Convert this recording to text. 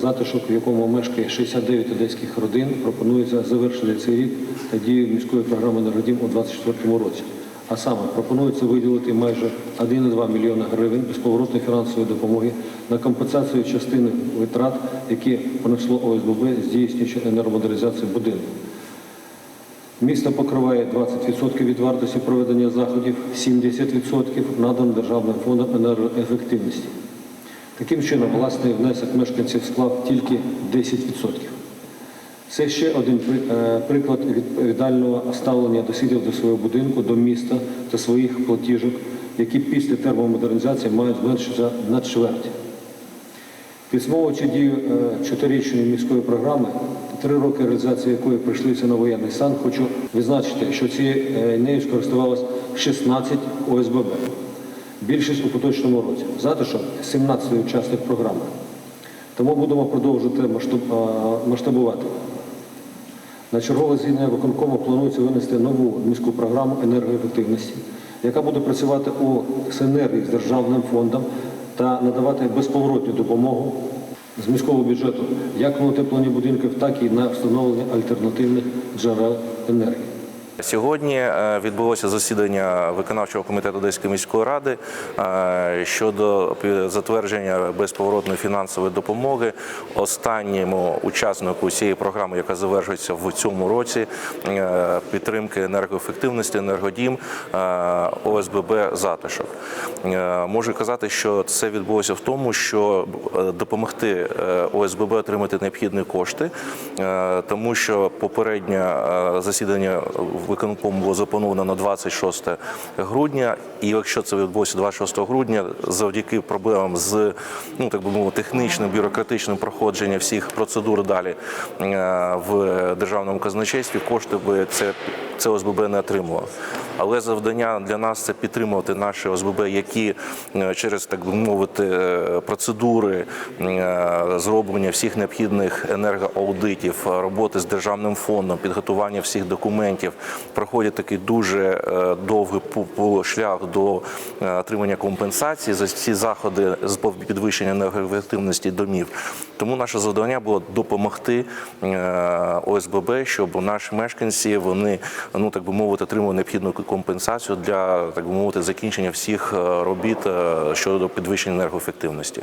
затишок, в якому мешкає 69 одеських родин, пропонується завершити цей рік та дію міської програми «Енергодім» у 2024 році. А саме пропонується виділити майже 1,2 мільйона гривень безповоротної фінансової допомоги на компенсацію частини витрат, які понесло ОСББ, здійснюючи енергомодернізацію будинку. Місто покриває 20% від вартості проведення заходів, 70% надано Державним фондом енергоефективності. Таким чином, власний внесок мешканців склав тільки 10%. Це ще один е, приклад відповідального ставлення дослідів до свого будинку, до міста та своїх платіжок, які після термомодернізації мають зменшитися на чверть. Підсумовуючи дію е, чотирирічної міської програми, три роки реалізації якої прийшлися на воєнний стан, хочу відзначити, що цією нею скористувалось 16 ОСББ. Більшість у поточному році. Затишок 17 учасник програми. Тому будемо продовжувати масштаб- масштабувати. На чергове засідання виконкому планується винести нову міську програму енергоефективності, яка буде працювати у синергії з державним фондом та надавати безповоротну допомогу з міського бюджету як на утеплення будинків, так і на встановлення альтернативних джерел енергії. Сьогодні е, відбулося засідання виконавчого комітету Одеської міської ради е, щодо затвердження безповоротної фінансової допомоги останньому учаснику цієї програми, яка завершується в цьому році, е, підтримки енергоефективності, енергодім ОСББ затишок. Можу казати, що це відбулося в тому, що допомогти ОСББ отримати необхідні кошти, тому що попереднє засідання виконкому було заплановано на 26 грудня, і якщо це відбулося 26 грудня, завдяки проблемам з ну так би мовити технічним бюрократичним проходженням всіх процедур далі е, в державному казначействі, кошти би це, це ОСББ не отримувало. Але завдання для нас це підтримувати наші ОСББ, які е, через так би мовити е, процедури зроблення всіх необхідних енергоаудитів, роботи з державним фондом, підготування всіх документів проходять такий дуже е, довгий шлях до е, отримання компенсації за ці заходи з підвищення енергоефективності домів. Тому наше завдання було допомогти е, ОСББ, щоб наші мешканці вони ну так би мовити отримали необхідну компенсацію для так би мовити закінчення всіх робіт щодо підвищення енергоефективності.